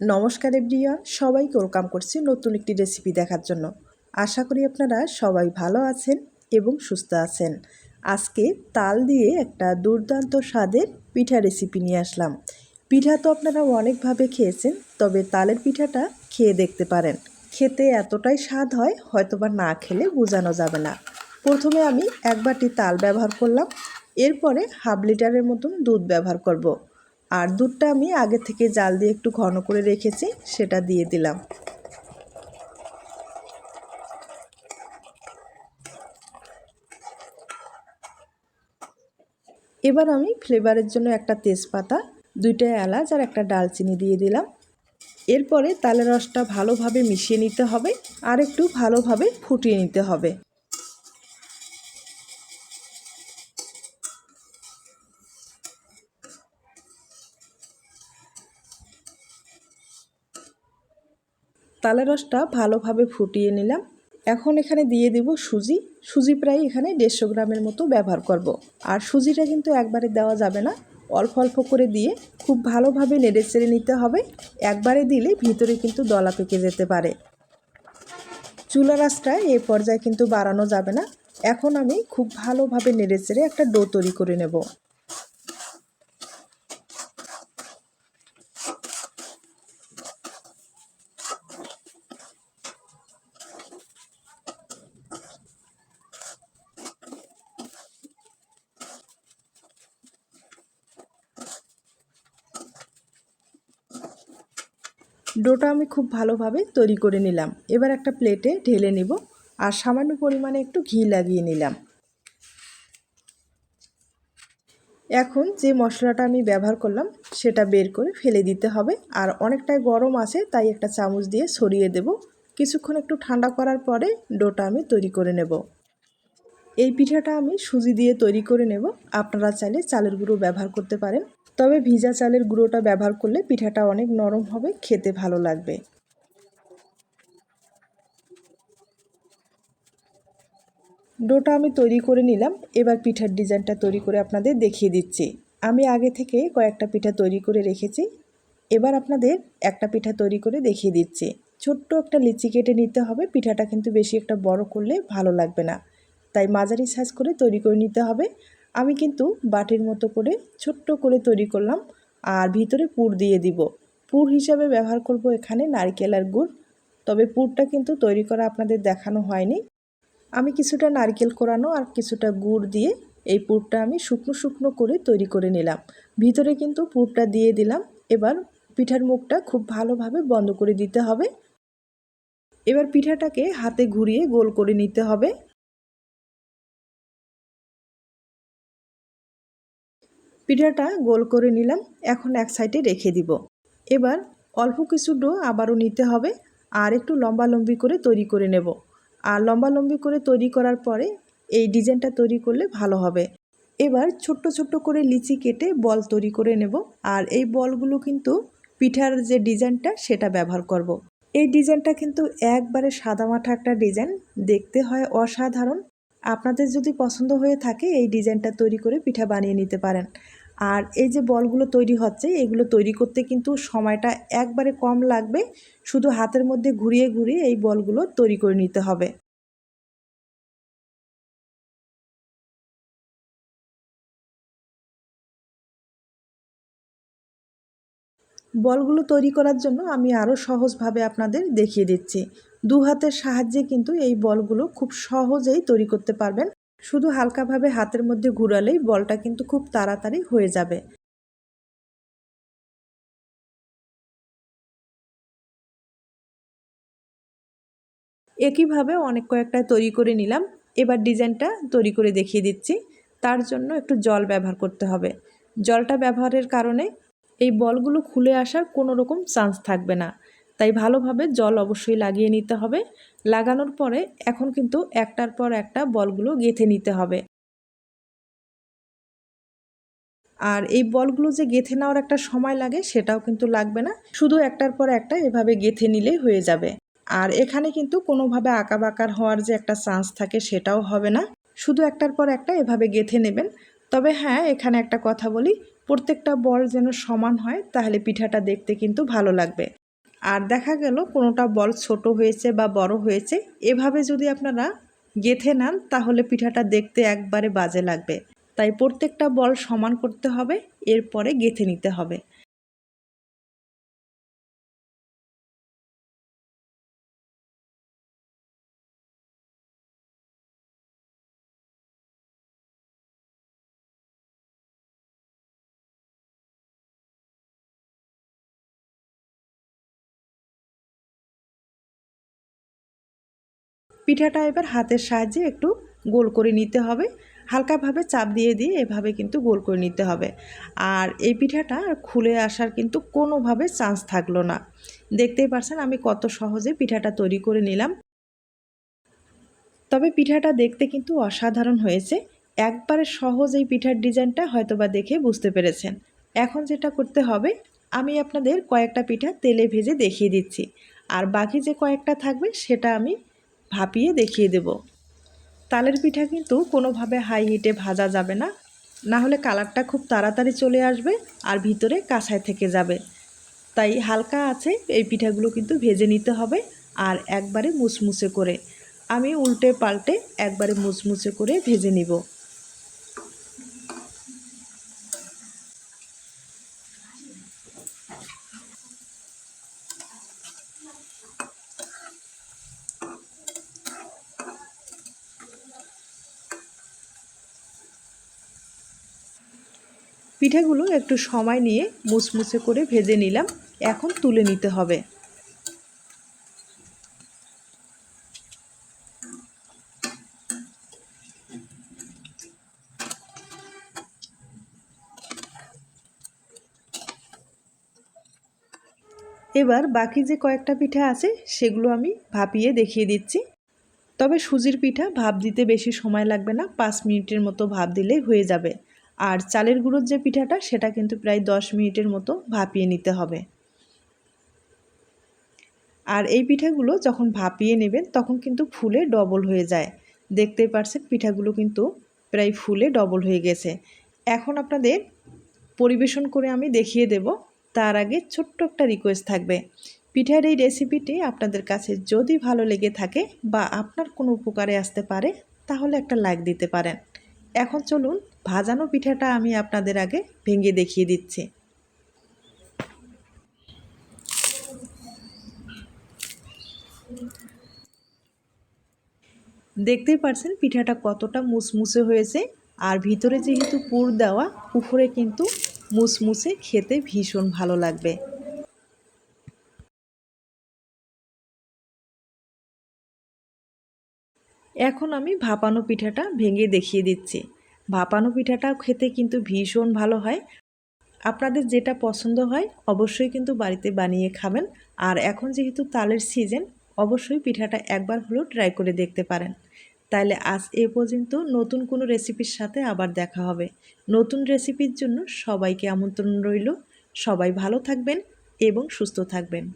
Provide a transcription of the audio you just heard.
নমস্কার এভরিওয়ান, সবাইকে ওয়েলকাম করছি নতুন একটি রেসিপি দেখার জন্য। আশা করি আপনারা সবাই ভালো আছেন এবং সুস্থ আছেন। আজকে তাল দিয়ে একটা দুর্দান্ত স্বাদের পিঠা রেসিপি নিয়ে আসলাম। পিঠা তো আপনারা অনেকভাবে খেয়েছেন, তবে তালের পিঠাটা খেয়ে দেখতে পারেন। খেতে এতটাই স্বাদ হয়, হয়তোবা না খেলে বোঝানো যাবে না। প্রথমে আমি এক বাটি তাল ব্যবহার করলাম, এরপরে হাফ লিটারের মতন দুধ ব্যবহার করব। আর দুধটা আমি আগে থেকে জাল দিয়ে একটু ঘন করে রেখেছি, সেটা দিয়ে দিলাম। এবার আমি ফ্লেভারের জন্য একটা তেজপাতা, দুইটা এলাচ আর একটা ডালচিনি দিয়ে দিলাম। এরপরে তালের রসটা ভালোভাবে মিশিয়ে নিতে হবে আর একটু ভালোভাবে ফুটিয়ে নিতে হবে। তালের রসটা ভালোভাবে ফুটিয়ে নিলাম। এখন এখানে দিয়ে দেব সুজি। সুজি প্রায় এখানে দেড়শো গ্রামের মতো ব্যবহার করব। আর সুজিটা কিন্তু একবারে দেওয়া যাবে না। অল্প অল্প করে দিয়ে খুব ভালোভাবে নেড়ে চেড়ে নিতে হবে। একবারে দিলে ভিতরে কিন্তু দলা পেকে যেতে পারে। চুলা রাসটা এই পর্যায়ে কিন্তু বাড়ানো যাবে না। এখন আমি খুব ভালোভাবে নেড়ে চেড়ে একটা ডো তৈরি করে নেব। ডোটা আমি খুব ভালোভাবে তৈরি করে নিলাম। এবার একটা প্লেটে ঢেলে নিব আর সামান্য পরিমাণে একটু ঘি লাগিয়ে নিলাম। এখন যে মশলাটা আমি ব্যবহার করলাম, সেটা বের করে ফেলে দিতে হবে আর অনেকটাই গরম আছে, তাই একটা চামচ দিয়ে সরিয়ে দেব। কিছুক্ষণ একটু ঠান্ডা করার পরে ডোটা আমি তৈরি করে নেব। এই পিঠাটা আমি সুজি দিয়ে তৈরি করে নেব। আপনারা চাইলে চালের গুঁড়ো ব্যবহার করতে পারেন। তবে ভিজা চালের গুঁড়োটা ব্যবহার করলে পিঠাটা অনেক নরম হবে, খেতে ভালো লাগবে। ডোটা আমি তৈরি করে নিলাম, এবার পিঠার ডিজাইনটা তৈরি করে আপনাদের দেখিয়ে দিচ্ছি। আমি আগে থেকে কয়েকটা পিঠা তৈরি করে রেখেছি, এবার আপনাদের একটা পিঠা তৈরি করে দেখিয়ে দিচ্ছি। ছোট্ট একটা লিচি কেটে নিতে হবে, পিঠাটা কিন্তু বেশি একটা বড় করলে ভালো লাগবে না। তাই মাঝারি সাইজ করে তৈরি করে নিতে হবে। আমি কিন্তু বাটির মতো করে ছোট্ট করে তৈরি করলাম আর ভিতরে পুর দিয়ে দিব। পুর হিসাবে ব্যবহার করব এখানে নারকেল আর গুড়, তবে পুরটা কিন্তু তৈরি করা আপনাদের দেখানো হয়নি। আমি কিছুটা নারকেল কোরানো আর কিছুটা গুড় দিয়ে এই পুরটা আমি শুকনো শুকনো করে তৈরি করে নিলাম। ভিতরে কিন্তু পুরটা দিয়ে দিলাম। এবার পিঠার মুখটা খুব ভালোভাবে বন্ধ করে দিতে হবে। এবার পিঠাটাকে হাতে ঘুরিয়ে গোল করে নিতে হবে। পিঠাটা গোল করে নিলাম, এখন এক সাইডে রেখে দিব। এবার অল্প কিছু ডো আবারও নিতে হবে আর একটু লম্বা লম্বি করে তৈরি করে নেব। আর লম্বা লম্বি করে তৈরি করার পরে এই ডিজাইনটা তৈরি করলে ভালো হবে। এবার ছোট্ট ছোট্ট করে লিচি কেটে বল তৈরি করে নেব আর এই বলগুলো কিন্তু পিঠার যে ডিজাইনটা সেটা ব্যবহার করব। এই ডিজাইনটা কিন্তু একবারে সাদামাঠা একটা ডিজাইন, দেখতে হয় অসাধারণ। আপনাদের যদি পছন্দ হয়ে থাকে এই ডিজাইনটা তৈরি করে পিঠা বানিয়ে নিতে পারেন। আর এই যে বলগুলো তৈরি হচ্ছে, এগুলো তৈরি করতে কিন্তু সময়টা একবারে কম লাগবে। শুধু হাতের মধ্যে ঘুরিয়ে ঘুরিয়ে এই বলগুলো তৈরি করে নিতে হবে। বলগুলো তৈরি করার জন্য আমি আরও সহজভাবে আপনাদের দেখিয়ে দিচ্ছি। দু হাতের সাহায্যে কিন্তু এই বলগুলো খুব সহজেই তৈরি করতে পারবেন। শুধু হালকাভাবে হাতের মধ্যে ঘুরালেই বলটা কিন্তু খুব তাড়াতাড়ি হয়ে যাবে। একইভাবে অনেক কয়েকটা তৈরি করে নিলাম। এবার ডিজাইনটা তৈরি করে দেখিয়ে দিচ্ছি। তার জন্য একটু জল ব্যবহার করতে হবে। জলটা ব্যবহারের কারণে এই বলগুলো খুলে আসার কোনো রকম চান্স থাকবে না। তাই ভালোভাবে জল অবশ্যই লাগিয়ে নিতে হবে। লাগানোর পরে এখন কিন্তু একটার পর একটা বলগুলো গেঁথে নিতে হবে। আর এই বলগুলো যে গেঁথে নেওয়ার একটা সময় লাগে সেটাও কিন্তু লাগবে না। শুধু একটার পর একটা এভাবে গেঁথে নিলেই হয়ে যাবে। আর এখানে কিন্তু কোনোভাবে আঁকা বাঁকার হওয়ার যে একটা চান্স থাকে সেটাও হবে না। শুধু একটার পর একটা এভাবে গেঁথে নেবেন। তবে হ্যাঁ এখানে একটা কথা বলি, প্রত্যেকটা বল যেন সমান হয়, তাহলে পিঠাটা দেখতে কিন্তু ভালো লাগবে। আর দেখা গেল কোনোটা বল ছোট হয়েছে বা বড় হয়েছে। এভাবে যদি আপনারা গেথে নেন, তাহলে পিঠাটা দেখতে একবারে বাজে লাগবে। তাই প্রত্যেকটা বল সমান করতে হবে, এরপরে গেথে নিতে হবে। পিঠাটা এবার হাতের সাহায্যে একটু গোল করে নিতে হবে। হালকাভাবে চাপ দিয়ে দিয়ে এভাবে কিন্তু গোল করে নিতে হবে। আর এই পিঠাটা খুলে আসার কিন্তু কোনোভাবে চান্স থাকল না। দেখতেই পারছেন আমি কত সহজে পিঠাটা তৈরি করে নিলাম। তবে পিঠাটা দেখতে কিন্তু অসাধারণ হয়েছে। একবারে সহজ এই পিঠার ডিজাইনটা হয়তোবা দেখে বুঝতে পেরেছেন। এখন যেটা করতে হবে, আমি আপনাদের কয়েকটা পিঠা তেলে ভেজে দেখিয়ে দিচ্ছি। আর বাকি যে কয়েকটা থাকবে, সেটা আমি ভাপিয়ে দেখিয়ে দেব। তালের পিঠা কিন্তু কোনোভাবে হাই হিটে ভাজা যাবে না। না হলে কালারটা খুব তাড়াতাড়ি চলে আসবে আর ভিতরে কাঁসায় থেকে যাবে। তাই হালকা আছে এই পিঠাগুলো কিন্তু ভেজে নিতে হবে আর একবারে মুসমুসে করে। আমি উল্টে পাল্টে একবারে মুসমুসে করে ভেজে নিব। পিঠাগুলো একটু সময় নিয়ে মুসমুসে করে ভেজে নিলাম। এখন তুলে নিতে হবে। এবার বাকি যে কয়েকটা পিঠা আছে, সেগুলো আমি ভাপিয়ে দেখিয়ে দিচ্ছি। তবে সুজির পিঠা ভাপ দিতে বেশি সময় লাগবে না, পাঁচ মিনিটের মতো ভাপ দিলেই হয়ে যাবে। আর চালের গুঁড়োর যে পিঠাটা, সেটা কিন্তু প্রায় দশ মিনিটের মতো ভাপিয়ে নিতে হবে। আর এই পিঠাগুলো যখন ভাপিয়ে নেবেন, তখন কিন্তু ফুলে ডবল হয়ে যায়। দেখতেই পারছেন, পিঠাগুলো কিন্তু প্রায় ফুলে ডবল হয়ে গেছে। এখন আপনাদের পরিবেশন করে আমি দেখিয়ে দেব, তার আগে ছোট্ট একটা রিকোয়েস্ট থাকবে। পিঠার এই রেসিপিটি আপনাদের কাছে যদি ভালো লেগে থাকে বা আপনার কোনো উপকারে আসতে পারে, তাহলে একটা লাইক দিতে পারেন। এখন চলুন ভাজানো পিঠাটা আমি আপনাদের আগে ভেঙে দেখিয়ে দিচ্ছি। দেখতেই পারছেন পিঠাটা কতটা মুসমুসে হয়েছে আর ভিতরে যেহেতু পুর দেওয়া উপরে কিন্তু মুসমুসে খেতে ভীষণ ভালো লাগবে। এখন আমি ভাপানো পিঠাটা ভেঙে দেখিয়ে দিচ্ছি। ভাপানো পিঠাটা খেতে কিন্তু ভীষণ ভালো হয়। আপনাদের যেটা পছন্দ হয়, অবশ্যই কিন্তু বাড়িতে বানিয়ে খাবেন। আর এখন যেহেতু তালের সিজন, অবশ্যই পিঠাটা একবার হলেও ট্রাই করে দেখতে পারেন। তাইলে আজ এ পর্যন্ত নতুন কোনো রেসিপির সাথে আবার দেখা হবে। নতুন রেসিপির জন্য সবাইকে আমন্ত্রণ রইল। সবাই ভালো থাকবেন এবং সুস্থ থাকবেন।